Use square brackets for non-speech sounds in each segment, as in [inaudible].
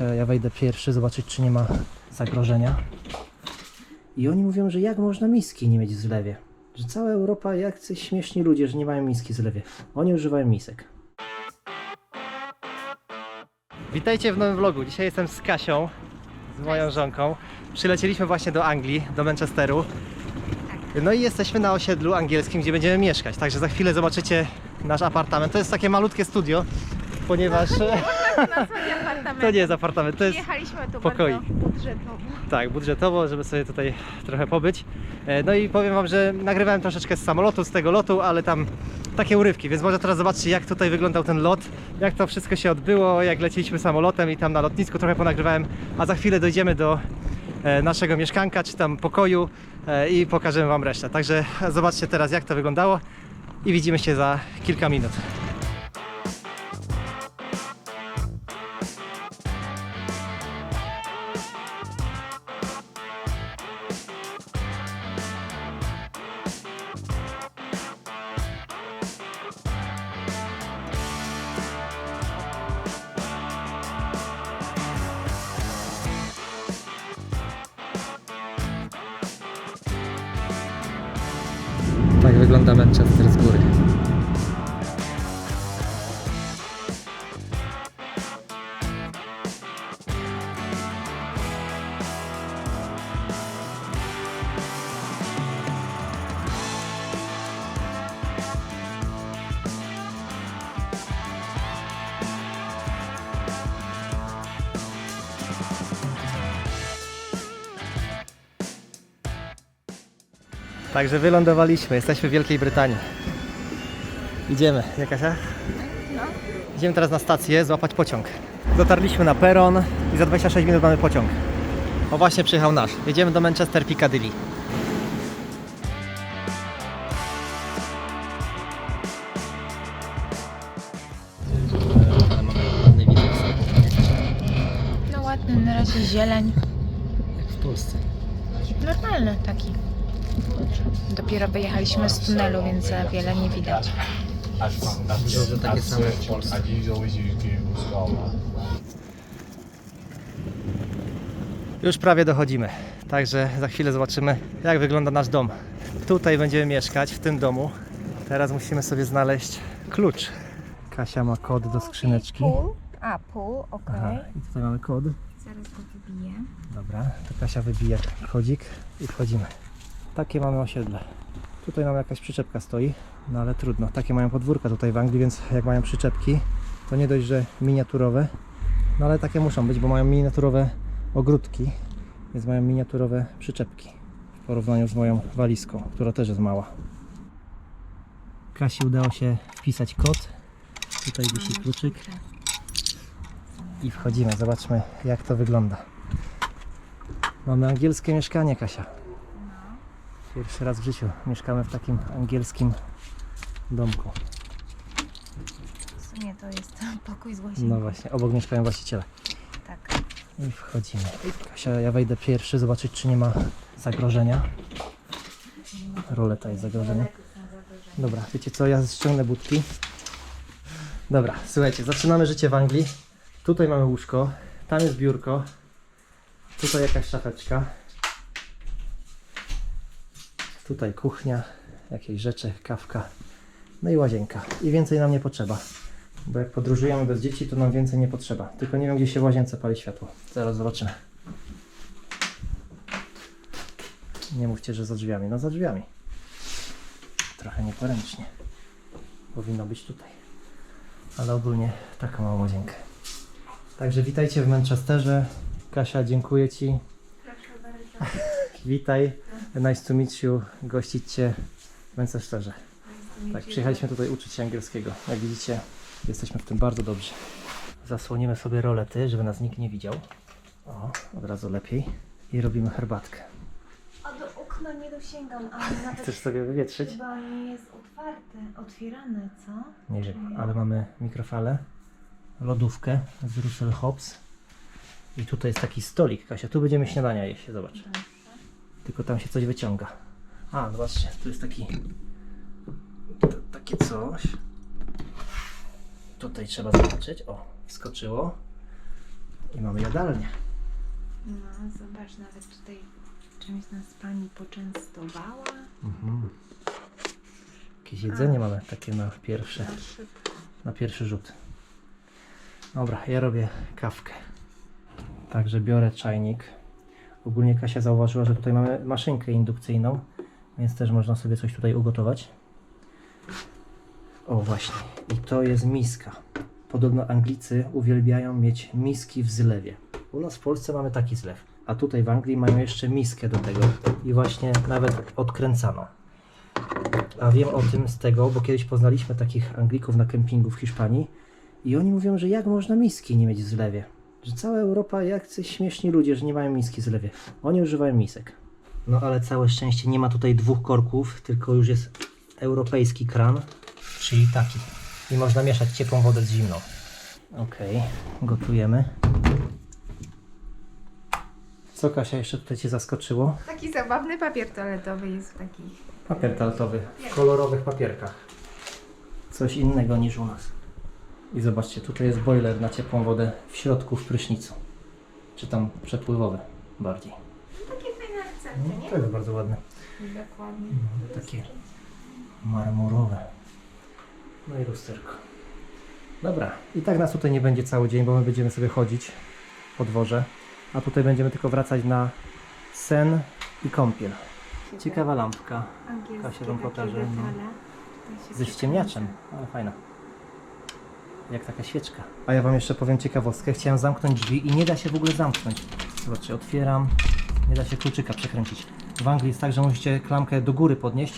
Ja wejdę pierwszy, zobaczyć czy nie ma zagrożenia. I oni mówią, że jak można miski nie mieć w zlewie? Że cała Europa, jak coś śmieszni ludzie, że nie mają miski w zlewie. Oni używają misek. Witajcie w nowym vlogu. Dzisiaj jestem z Kasią, z moją żonką. Przylecieliśmy właśnie do Anglii, do Manchesteru. No i jesteśmy na osiedlu angielskim, gdzie będziemy mieszkać. Także za chwilę zobaczycie nasz apartament. To jest takie malutkie studio, ponieważ [laughs] to nie jest apartament, to jest Jechaliśmy tu bardzo budżetowo. tak, budżetowo, żeby sobie tutaj trochę pobyć. E, No i powiem Wam, że nagrywałem troszeczkę z samolotu, z tego lotu, ale tam takie urywki, więc może teraz zobaczcie jak tutaj wyglądał ten lot, jak to wszystko się odbyło, jak leciliśmy samolotem i tam na lotnisku trochę ponagrywałem, a za chwilę dojdziemy do e, naszego mieszkanka, czy tam pokoju e, i pokażemy Wam resztę. Także zobaczcie teraz jak to wyglądało i widzimy się za kilka minut. Także wylądowaliśmy, jesteśmy w Wielkiej Brytanii. Idziemy, nie Kasia? Idziemy teraz na stację złapać pociąg. Dotarliśmy na peron i za 26 minut mamy pociąg. O właśnie przyjechał nasz. Jedziemy do Manchester Piccadilly. Dopiero wyjechaliśmy z tunelu, więc za wiele nie widać. Dobrze, takie same jak w Polsce. Już prawie dochodzimy, także za chwilę zobaczymy jak wygląda nasz dom. Tutaj będziemy mieszkać, w tym domu. Teraz musimy sobie znaleźć klucz. Kasia ma kod do skrzyneczki. Pół? A, pół, okej. Aha, i tutaj mamy kod. Zaraz go wybiję. Dobra, to Kasia wybija kodzik i wchodzimy. Takie mamy osiedle. Tutaj nam jakaś przyczepka stoi, no ale trudno. Takie mają podwórka tutaj w Anglii, więc jak mają przyczepki, to nie dość, że miniaturowe, no ale takie muszą być, bo mają miniaturowe ogródki, więc mają miniaturowe przyczepki w porównaniu z moją walizką, która też jest mała. Kasi udało się wpisać kod. Tutaj wisi kluczyk i wchodzimy. Zobaczmy jak to wygląda. Mamy angielskie mieszkanie, Kasia. Pierwszy raz w życiu mieszkamy w takim angielskim domku. W sumie to jest [laughs] pokój z łazienką. No właśnie, obok mieszkają właściciele. Tak. I wchodzimy. Kasia, ja wejdę pierwszy, zobaczyć czy nie ma zagrożenia. Roleta jest zagrożenia. Dobra, wiecie co, ja ściągnę budki. Dobra, słuchajcie, zaczynamy życie w Anglii. Tutaj mamy łóżko, tam jest biurko, tutaj jakaś szafeczka. Tutaj kuchnia, jakieś rzeczy, kawka, no i łazienka. I więcej nam nie potrzeba. Bo jak podróżujemy bez dzieci, to nam więcej nie potrzeba. Tylko nie wiem, gdzie się w łazience pali światło. Zaraz zobaczymy. Nie mówcie, że za drzwiami. No za drzwiami. Trochę nieporęcznie. Powinno być tutaj. Ale ogólnie taką małą łazienkę. Także witajcie w Manchesterze. Kasia, dziękuję Ci. [laughs] Witaj. Nice to meet you. Gościć Cię w Manchesterze. Tak, przyjechaliśmy tutaj uczyć się angielskiego. Jak widzicie, jesteśmy w tym bardzo dobrze. Zasłonimy sobie rolety, żeby nas nikt nie widział. O, od razu lepiej. I robimy herbatkę. A do okna nie dosięgam, ale [laughs] nawet Chcesz sobie wywietrzyć? chyba nie jest otwarte, otwierane, co? Nie wiem, ale mamy mikrofalę, lodówkę z Russell Hobbs. I tutaj jest taki stolik, Kasia. Tu będziemy śniadania jeść, zobacz. Tylko tam się coś wyciąga. A, zobaczcie, tu jest taki takie coś. Tutaj trzeba zobaczyć. O, wskoczyło. I mamy jadalnię. No, zobacz, nawet tutaj czymś nas pani poczęstowała. Mhm. Jakieś jedzenie mamy takie na szybko. na pierwszy rzut. Dobra, ja robię kawkę. Także biorę czajnik. Ogólnie Kasia zauważyła, że tutaj mamy maszynkę indukcyjną, więc też można sobie coś tutaj ugotować. O właśnie, i to jest miska. Podobno Anglicy uwielbiają mieć miski w zlewie. U nas w Polsce mamy taki zlew, a tutaj w Anglii mają jeszcze miskę do tego i właśnie nawet odkręcaną. A wiem o tym z tego, bo kiedyś poznaliśmy takich Anglików na kempingu w Hiszpanii i oni mówią, że jak można miski nie mieć w zlewie. Że cała Europa, jak coś śmieszni ludzie, że nie mają miski zlewie. Oni używają misek. No ale całe szczęście nie ma tutaj dwóch korków, tylko już jest europejski kran, czyli taki. I można mieszać ciepłą wodę z zimną. Okej, gotujemy. Co Kasia jeszcze tutaj Cię zaskoczyło? Taki zabawny papier toaletowy jest w takich. Papier toaletowy w kolorowych papierkach. Coś innego niż u nas. I zobaczcie, tutaj jest boiler na ciepłą wodę w środku w prysznicu. Czy tam przepływowy bardziej. Takie fajne akcenty, No, to jest bardzo ładne. Dokładnie. Takie marmurowe. No i lusterko. Dobra, i tak nas tutaj nie będzie cały dzień, bo my będziemy sobie chodzić po dworze, a tutaj będziemy tylko wracać na sen i kąpiel. Ciekawa lampka. Kasia wam takie pokaże, no. Ze ściemniaczem, ale fajna. Jak taka świeczka. A ja Wam jeszcze powiem ciekawostkę. Chciałem zamknąć drzwi i nie da się w ogóle zamknąć. Zobaczcie, otwieram. Nie da się kluczyka przekręcić. W Anglii jest tak, że musicie klamkę do góry podnieść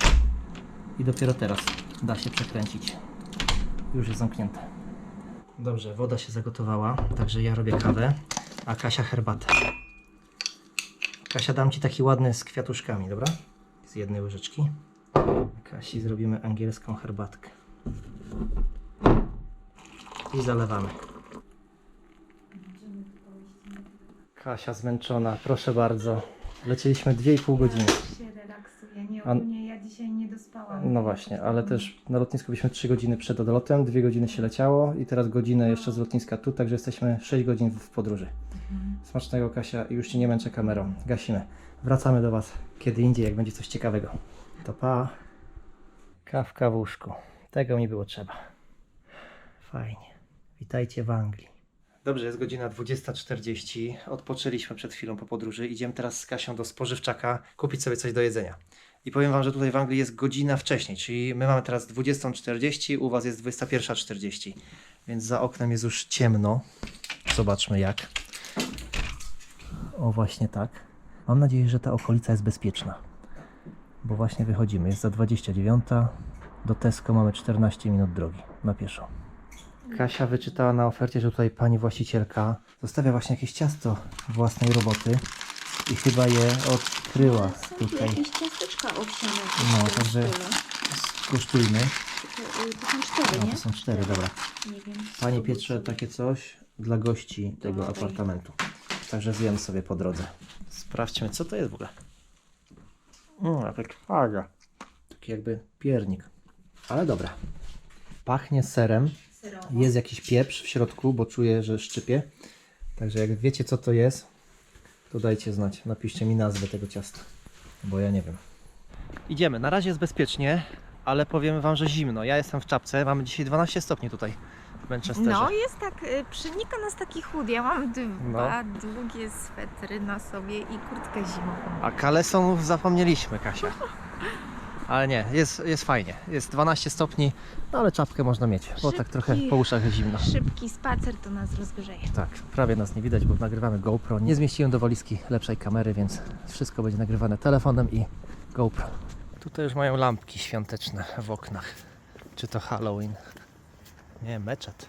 i dopiero teraz da się przekręcić. Już jest zamknięte. Dobrze, woda się zagotowała, także ja robię kawę, a Kasia herbatę. Kasia, dam Ci taki ładny z kwiatuszkami, dobra? Z jednej łyżeczki. Kasi zrobimy angielską herbatkę. I zalewamy. Kasia zmęczona, proszę bardzo. Lecieliśmy 2,5 godziny. się relaksuje. Nie, ogólnie ja dzisiaj nie dospałam. No właśnie, ale też na lotnisku byliśmy 3 godziny przed odlotem, 2 godziny się leciało i teraz godzinę jeszcze z lotniska tu, także jesteśmy 6 godzin w podróży. Smacznego Kasia i już Ci nie męczę kamerą. Gasimy. Wracamy do Was kiedy indziej, jak będzie coś ciekawego. To pa. Kawka w łóżku. Tego mi było trzeba. Fajnie. Witajcie w Anglii. Dobrze, jest godzina 20.40. Odpoczęliśmy przed chwilą po podróży. Idziemy teraz z Kasią do spożywczaka kupić sobie coś do jedzenia. I powiem Wam, że tutaj w Anglii jest godzina wcześniej, czyli my mamy teraz 20.40, u Was jest 21.40. Więc za oknem jest już ciemno. Zobaczmy jak. O, właśnie tak. Mam nadzieję, że ta okolica jest bezpieczna. Bo właśnie wychodzimy. Jest za 29. Do Tesco mamy 14 minut drogi na pieszo. Kasia wyczytała na ofercie, że tutaj pani właścicielka zostawia właśnie jakieś ciasto własnej roboty i chyba je odkryła tutaj. Jakieś ciasteczka owsiane. No, także skosztujmy. To, y, to są cztery, No, nie? to są cztery, dobra. Nie wiem. Pani piecze takie coś dla gości tego apartamentu. Także zjem sobie po drodze. Sprawdźmy, co to jest w ogóle. Mm, jaka krwaga. Taki jakby piernik. Ale dobra. Pachnie serem. Serowo. Jest jakiś pieprz w środku, bo czuję, że szczypie. Także jak wiecie, co to jest, to dajcie znać. Napiszcie mi nazwę tego ciasta, bo ja nie wiem. Idziemy. Na razie jest bezpiecznie, ale powiem Wam, że zimno. Ja jestem w czapce. Mamy dzisiaj 12 stopni tutaj w Manchesterze. No, jest tak, y, przenika nas taki chód. Ja mam No. dwa długie swetry na sobie i kurtkę zimową. A kalesonów zapomnieliśmy, Kasia. [laughs] Ale nie, jest, jest fajnie. Jest 12 stopni, no ale czapkę można mieć, bo tak trochę Szybki. po uszach jest zimno. Szybki spacer to nas rozgrzeje. Tak, prawie nas nie widać, bo nagrywamy GoPro. Nie zmieściłem do walizki lepszej kamery, więc wszystko będzie nagrywane telefonem i GoPro. Tutaj już mają lampki świąteczne w oknach. Czy to Halloween? Nie, meczet.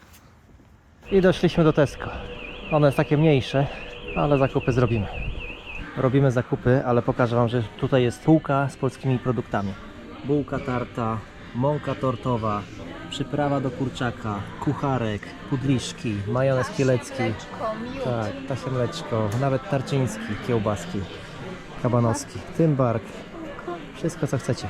I doszliśmy do Tesco. One jest takie mniejsze, ale zakupy zrobimy. Robimy zakupy, ale pokażę Wam, że tutaj jest półka z polskimi produktami. Bułka tarta, mąka tortowa, przyprawa do kurczaka, kucharek, pudliszki, majonez kielecki, tak, tasie mleczko, nawet tarczyński, kiełbaski, kabanowski, tymbark, wszystko co chcecie.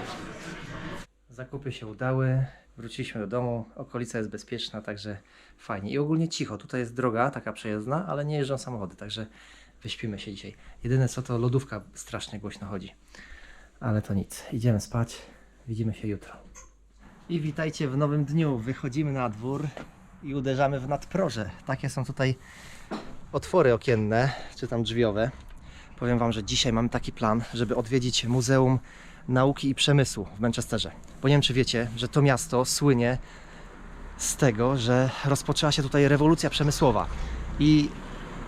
Zakupy się udały, Wróciliśmy do domu, okolica jest bezpieczna, także fajnie. I ogólnie cicho. Tutaj jest droga taka przejezdna, ale nie jeżdżą samochody, także wyśpimy się dzisiaj. Jedyne co to lodówka strasznie głośno chodzi. Ale to nic. Idziemy spać. Widzimy się jutro. I witajcie w nowym dniu. Wychodzimy na dwór i uderzamy w nadproże. Takie są tutaj otwory okienne, czy tam drzwiowe. Powiem Wam, że dzisiaj mamy taki plan, żeby odwiedzić Muzeum Nauki i Przemysłu w Manchesterze. Bo nie wiem, czy wiecie, że to miasto słynie z tego, że rozpoczęła się tutaj rewolucja przemysłowa. I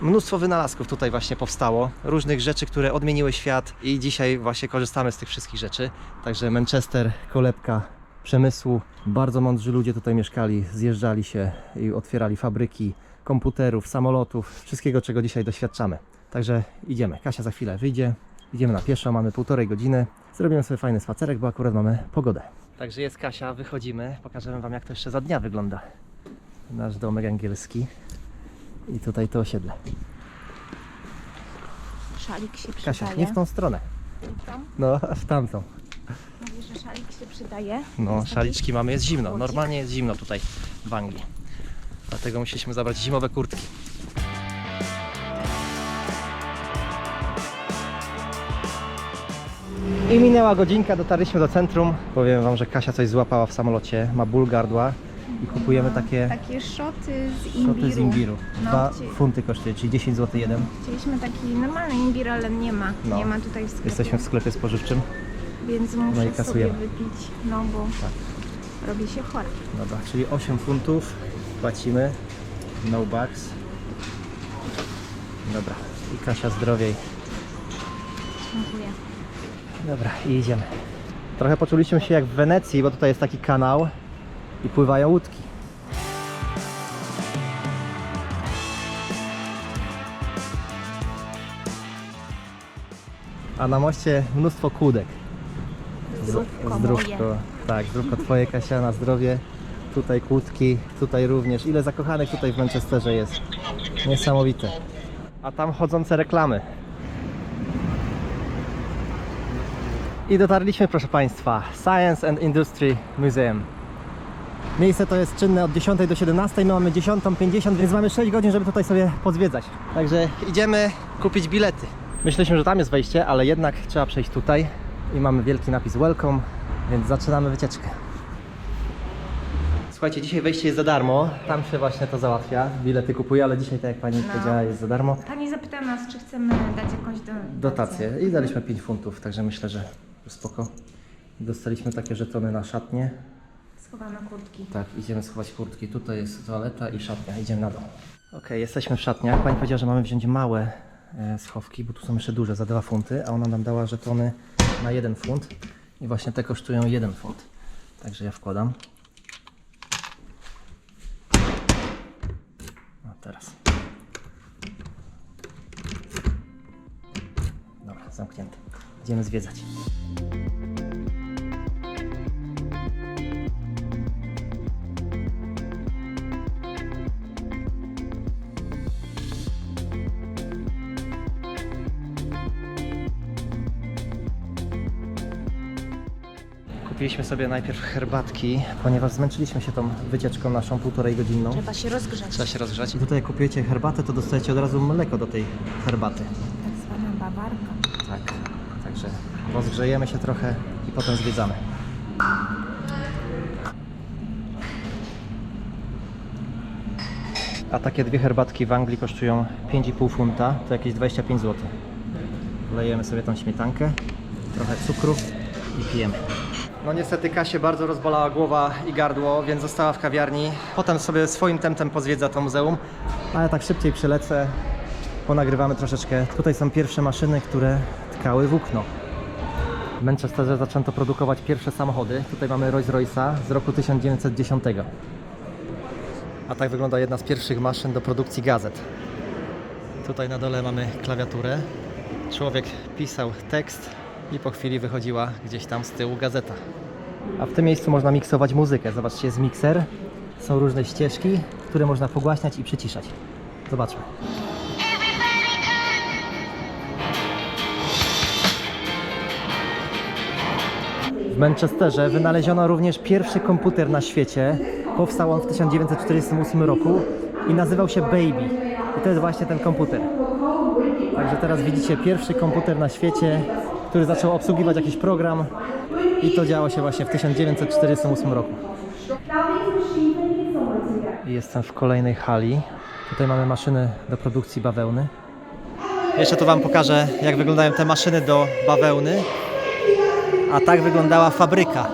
mnóstwo wynalazków tutaj właśnie powstało, różnych rzeczy, które odmieniły świat i dzisiaj właśnie korzystamy z tych wszystkich rzeczy. Także Manchester, kolebka przemysłu, bardzo mądrzy ludzie tutaj mieszkali, zjeżdżali się i otwierali fabryki komputerów, samolotów, wszystkiego czego dzisiaj doświadczamy. Także idziemy. Kasia za chwilę wyjdzie, idziemy na pieszo, mamy półtorej godziny. Zrobimy sobie fajny spacerek, bo akurat mamy pogodę. Także jest Kasia, wychodzimy, pokażemy Wam jak to jeszcze za dnia wygląda. Nasz domek angielski i tutaj to osiedle. Szalik się Kasia, przydaje. nie w tą stronę. Tam? No, w tamtą. Mówisz, że szalik się przydaje. No, szaliczki mamy, jest zimno. Normalnie jest zimno tutaj w Anglii. Dlatego musieliśmy zabrać zimowe kurtki. I minęła godzinka, dotarliśmy do centrum. Powiem Wam, że Kasia coś złapała w samolocie, ma ból gardła i kupujemy takie Takie szoty z imbiru. szoty z imbiru. No, Dwa funty kosztuje, czyli 10 zł jeden. Chcieliśmy taki normalny imbir, ale nie ma. No. Nie ma tutaj w sklepie. Jesteśmy w sklepie spożywczym. Więc muszę No i sobie kasujemy. wypić, no bo Tak. robi się chora. Dobra, czyli 8 funtów płacimy. No bucks. Dobra. I Kasia zdrowiej. Dziękuję. Dobra, i idziemy. Trochę poczuliśmy się jak w Wenecji, bo tutaj jest taki kanał i pływają łódki. A na moście mnóstwo kłódek. Zdrówko Zdrówko. Tak, zdrówko twoje Kasia na zdrowie. Tutaj kłódki, tutaj również. Ile zakochanych tutaj w Manchesterze jest. Niesamowite. A tam chodzące reklamy. I dotarliśmy, proszę Państwa, Science and Industry Museum. Miejsce to jest czynne od 10 do 17, my mamy 10.50, więc mamy 6 godzin, żeby tutaj sobie pozwiedzać. Także idziemy kupić bilety. Myśleliśmy, że tam jest wejście, ale jednak trzeba przejść tutaj i mamy wielki napis Welcome, więc zaczynamy wycieczkę. Słuchajcie, dzisiaj wejście jest za darmo, tam się właśnie to załatwia, bilety kupuję, ale dzisiaj, tak jak Pani No. powiedziała, jest za darmo. Pani zapytała nas, czy chcemy dać jakąś do... Dotację i daliśmy 5 funtów, także myślę, że spoko. Dostaliśmy takie żetony na szatnie. Schowamy kurtki. Tak, idziemy schować kurtki. Tutaj jest toaleta i szatnia. Idziemy na dół. Okej, jesteśmy w szatniach. Pani powiedziała, że mamy wziąć małe e, schowki, bo tu są jeszcze duże, za 2 funty, a ona nam dała żetony na 1 funt. I właśnie te kosztują 1 funt. Także ja wkładam. No teraz. Dobra, zamknięte. Idziemy zwiedzać. Kupiliśmy sobie najpierw herbatki, ponieważ zmęczyliśmy się tą wycieczką naszą półtorej godzinną. Trzeba się rozgrzać. Trzeba się rozgrzać. I tutaj jak kupujecie herbatę, to dostajecie od razu mleko do tej herbaty. Tak zwana bawarka. Tak. Także rozgrzejemy się trochę i potem zwiedzamy. A takie dwie herbatki w Anglii kosztują 5,5 funta, to jakieś 25 zł. Wlejemy sobie tą śmietankę, trochę cukru i pijemy. No niestety Kasie bardzo rozbolała głowa i gardło, więc została w kawiarni. Potem sobie swoim tempem pozwiedza to muzeum. Ale tak szybciej przelecę, ponagrywamy troszeczkę. Tutaj są pierwsze maszyny, które tkały włókno. W Manchesterze zaczęto produkować pierwsze samochody. Tutaj mamy Rolls Royce'a z roku 1910. A tak wygląda jedna z pierwszych maszyn do produkcji gazet. Tutaj na dole mamy klawiaturę. Człowiek pisał tekst i po chwili wychodziła gdzieś tam z tyłu gazeta. A w tym miejscu można miksować muzykę. Zobaczcie, jest mikser. Są różne ścieżki, które można pogłaśniać i przyciszać. Zobaczmy. W Manchesterze wynaleziono również pierwszy komputer na świecie. Powstał on w 1948 roku i nazywał się Baby. I to jest właśnie ten komputer. Także teraz widzicie pierwszy komputer na świecie, który zaczął obsługiwać jakiś program i to działo się właśnie w 1948 roku. Jestem w kolejnej hali. Tutaj mamy maszyny do produkcji bawełny. Jeszcze tu Wam pokażę, jak wyglądają te maszyny do bawełny. A tak wyglądała fabryka.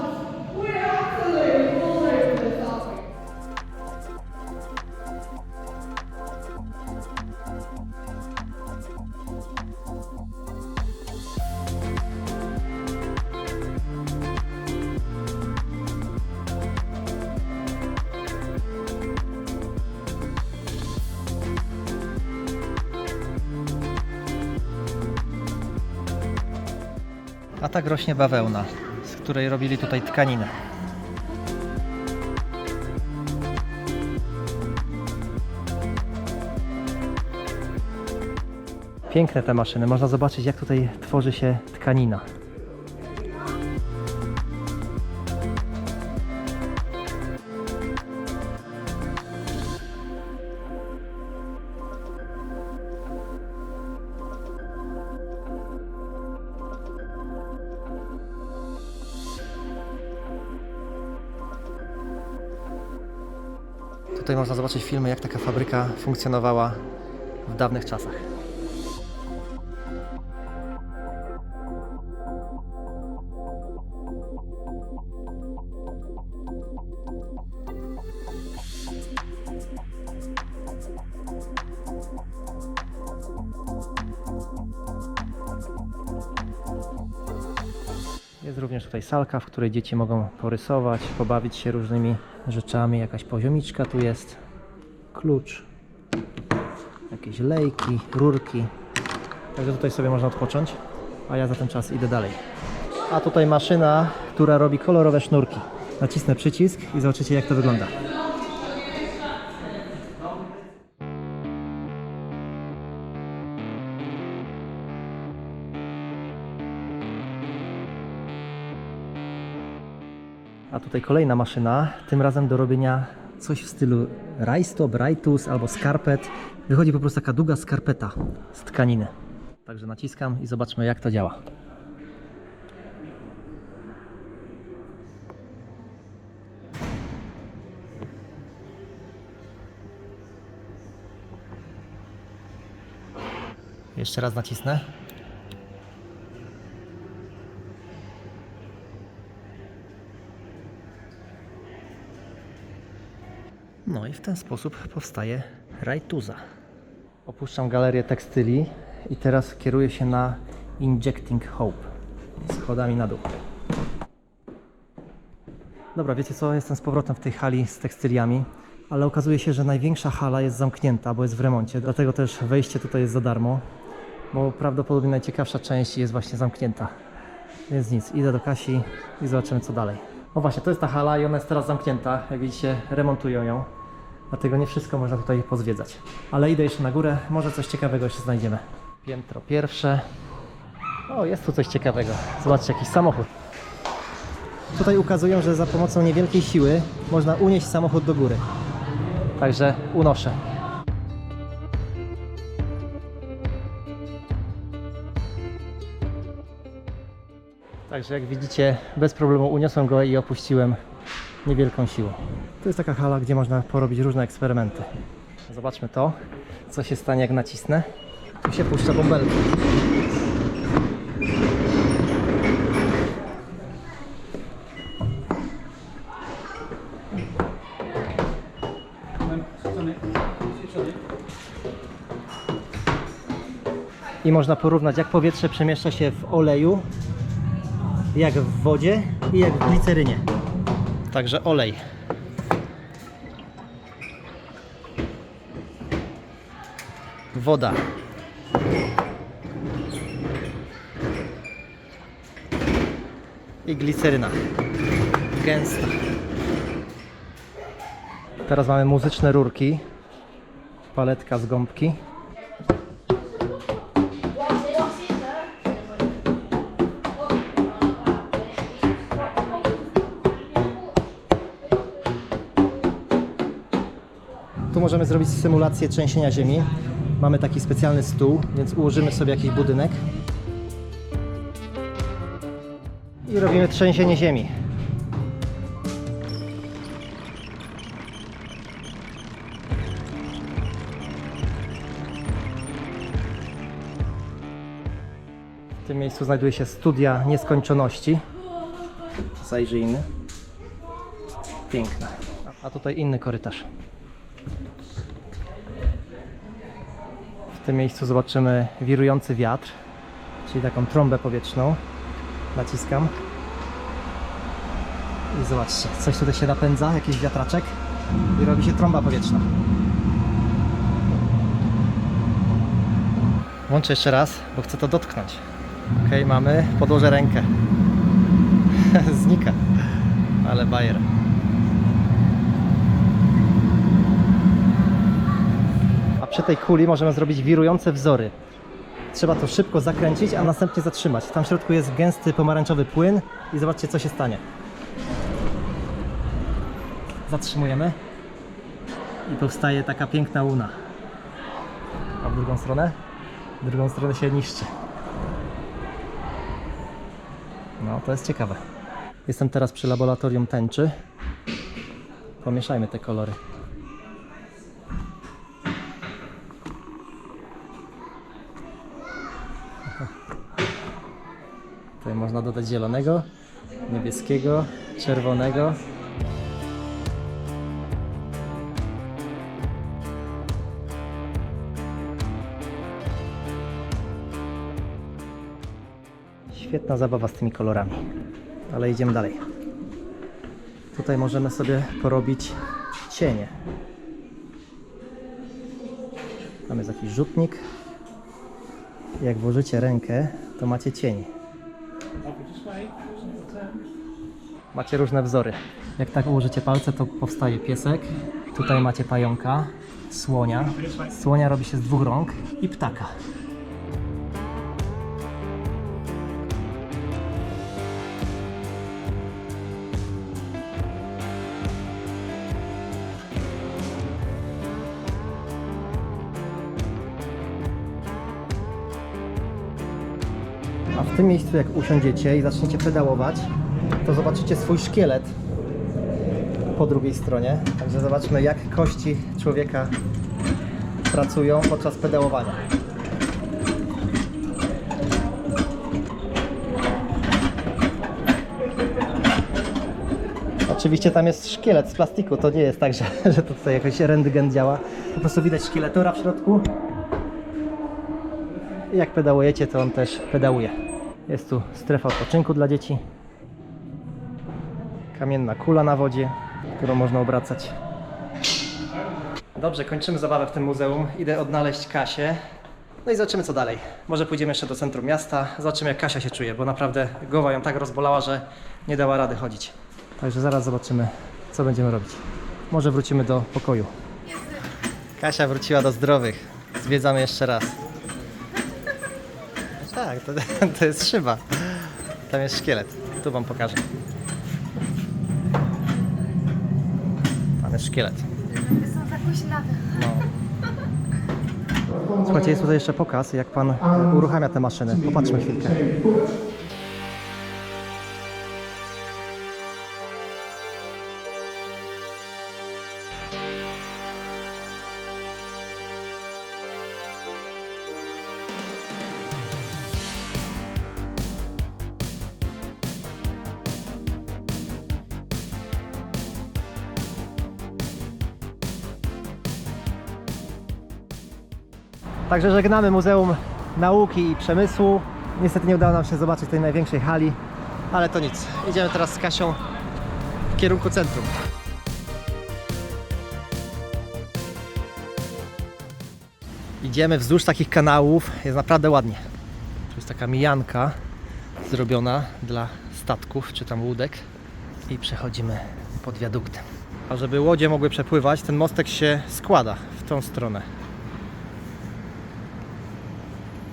Tak rośnie bawełna, z której robili tutaj tkaninę. Piękne te maszyny, można zobaczyć jak tutaj tworzy się tkanina. Tutaj można zobaczyć filmy, jak taka fabryka funkcjonowała w dawnych czasach. Salka, w której dzieci mogą porysować, pobawić się różnymi rzeczami. Jakaś poziomiczka tu jest, klucz, jakieś lejki, rurki. Także tutaj sobie można odpocząć, a ja za ten czas idę dalej. A tutaj maszyna, która robi kolorowe sznurki. Nacisnę przycisk i zobaczycie jak to wygląda. A tutaj kolejna maszyna, tym razem do robienia coś w stylu rajstop, rajtus albo skarpet. Wychodzi po prostu taka długa skarpeta z tkaniny. Także naciskam i zobaczmy jak to działa. Jeszcze raz nacisnę. No i w ten sposób powstaje rajtuza. Opuszczam galerię tekstyli i teraz kieruję się na Injecting Hope. Schodami na dół. Dobra, wiecie co? Jestem z powrotem w tej hali z tekstyliami, ale okazuje się, że największa hala jest zamknięta, bo jest w remoncie. Dlatego też wejście tutaj jest za darmo, bo prawdopodobnie najciekawsza część jest właśnie zamknięta. Więc nic, idę do Kasi i zobaczymy co dalej. No właśnie, to jest ta hala i ona jest teraz zamknięta. Jak widzicie, remontują ją. Dlatego nie wszystko można tutaj pozwiedzać. Ale idę jeszcze na górę, może coś ciekawego jeszcze znajdziemy. Piętro pierwsze. O, jest tu coś ciekawego. Zobaczcie, jakiś samochód. Tutaj ukazują, że za pomocą niewielkiej siły można unieść samochód do góry. Także unoszę. Także jak widzicie, bez problemu uniosłem go i opuściłem niewielką siłą. To jest taka hala, gdzie można porobić różne eksperymenty. Zobaczmy to, co się stanie jak nacisnę. Tu się puszcza bąbelkę. I można porównać, jak powietrze przemieszcza się w oleju, jak w wodzie i jak w glicerynie. Także olej. Woda. I gliceryna. Gęsta. Teraz mamy muzyczne rurki. Paletka z gąbki. Możemy zrobić symulację trzęsienia ziemi. Mamy taki specjalny stół, więc ułożymy sobie jakiś budynek. I robimy trzęsienie ziemi. W tym miejscu znajduje się studia nieskończoności. Zajrzyjmy. Piękne. A tutaj inny korytarz. Tym miejscu zobaczymy wirujący wiatr, czyli taką trąbę powietrzną. Naciskam. I zobaczcie, coś tutaj się napędza, jakiś wiatraczek i robi się trąba powietrzna. Włączę jeszcze raz, bo chcę to dotknąć. Ok, mamy, podłożę rękę. [laughs] Znika. Ale bajer. A przy tej kuli możemy zrobić wirujące wzory. Trzeba to szybko zakręcić, a następnie zatrzymać. Tam w środku jest gęsty pomarańczowy płyn i zobaczcie co się stanie. Zatrzymujemy i powstaje taka piękna łuna. A w drugą stronę? W drugą stronę się niszczy. No, to jest ciekawe. Jestem teraz przy laboratorium tęczy. Pomieszajmy te kolory. Można dodać zielonego, niebieskiego, czerwonego. Świetna zabawa z tymi kolorami. Ale idziemy dalej. Tutaj możemy sobie porobić cienie. Tam jest jakiś rzutnik. Jak włożycie rękę, to macie cień. Macie różne wzory. Jak tak ułożycie palce, to powstaje piesek. Tutaj macie pająka, słonia. Słonia robi się z dwóch rąk i ptaka. A w tym miejscu, jak usiądziecie i zaczniecie pedałować, to zobaczycie swój szkielet po drugiej stronie. Także zobaczmy, jak kości człowieka pracują podczas pedałowania. Oczywiście tam jest szkielet z plastiku, to nie jest tak, że, [laughs] że to tutaj jakoś rentgen działa. Po prostu widać szkieletora w środku. Jak pedałujecie, to on też pedałuje. Jest tu strefa odpoczynku dla dzieci. Kamienna kula na wodzie, którą można obracać. Dobrze, kończymy zabawę w tym muzeum. Idę odnaleźć Kasię. No i zobaczymy co dalej. Może pójdziemy jeszcze do centrum miasta, zobaczymy jak Kasia się czuje, bo naprawdę głowa ją tak rozbolała, że nie dała rady chodzić. Także zaraz zobaczymy, co będziemy robić. Może wrócimy do pokoju. Kasia wróciła do zdrowych. Zwiedzamy jeszcze raz. Tak, to, [laughs] to jest szyba. Tam jest szkielet. Tu wam pokażę. Jest szkielet. No. Słuchajcie, jest tutaj jeszcze pokaz, jak pan uruchamia te maszyny. Popatrzmy chwilkę. Także żegnamy Muzeum Nauki i Przemysłu. Niestety nie udało nam się zobaczyć tej największej hali, ale to nic. Idziemy teraz z Kasią w kierunku centrum. Idziemy wzdłuż takich kanałów, jest naprawdę ładnie. Tu jest taka mijanka zrobiona dla statków czy tam łódek i przechodzimy pod wiaduktem. A żeby łodzie mogły przepływać, ten mostek się składa w tą stronę.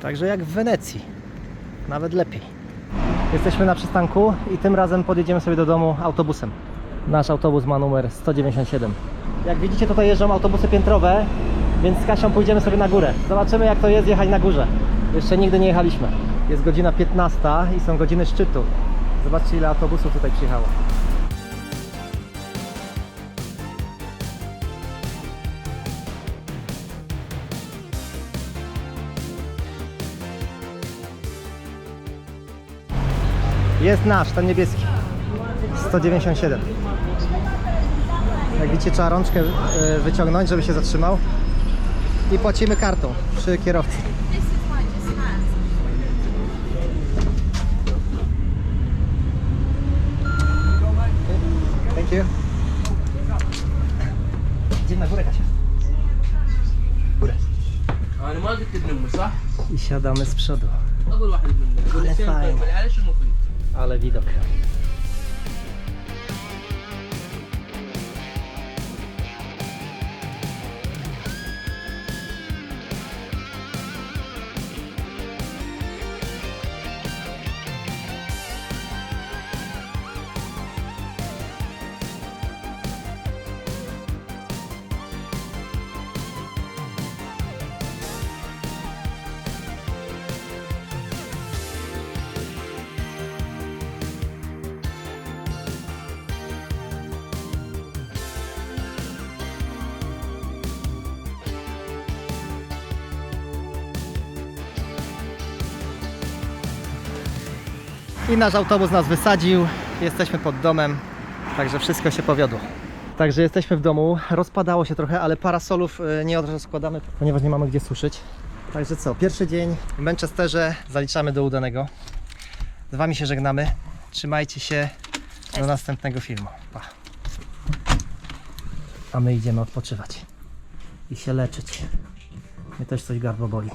Także jak w Wenecji. Nawet lepiej. Jesteśmy na przystanku i tym razem podjedziemy sobie do domu autobusem. Nasz autobus ma numer 197. Jak widzicie tutaj jeżdżą autobusy piętrowe, więc z Kasią pójdziemy sobie na górę. Zobaczymy jak to jest jechać na górze. Jeszcze nigdy nie jechaliśmy. Jest godzina 15 i są godziny szczytu. Zobaczcie ile autobusów tutaj przyjechało. Jest nasz, ten niebieski. 197. Jak widzicie, trzeba rączkę e, wyciągnąć, żeby się zatrzymał. I płacimy kartą przy kierowcy. Thank you. Idziemy na górę, Kasia. Górę. I siadamy z przodu. Ale fajnie ale widok. I nasz autobus nas wysadził. Jesteśmy pod domem, także wszystko się powiodło. Także jesteśmy w domu. Rozpadało się trochę, ale parasolów e, nie od razu składamy, ponieważ nie mamy gdzie suszyć. Także co, pierwszy dzień w Manchesterze zaliczamy do udanego. Z Wami się żegnamy. Trzymajcie się do następnego filmu. Pa. A my idziemy odpoczywać i się leczyć. Mnie też coś gardło boli.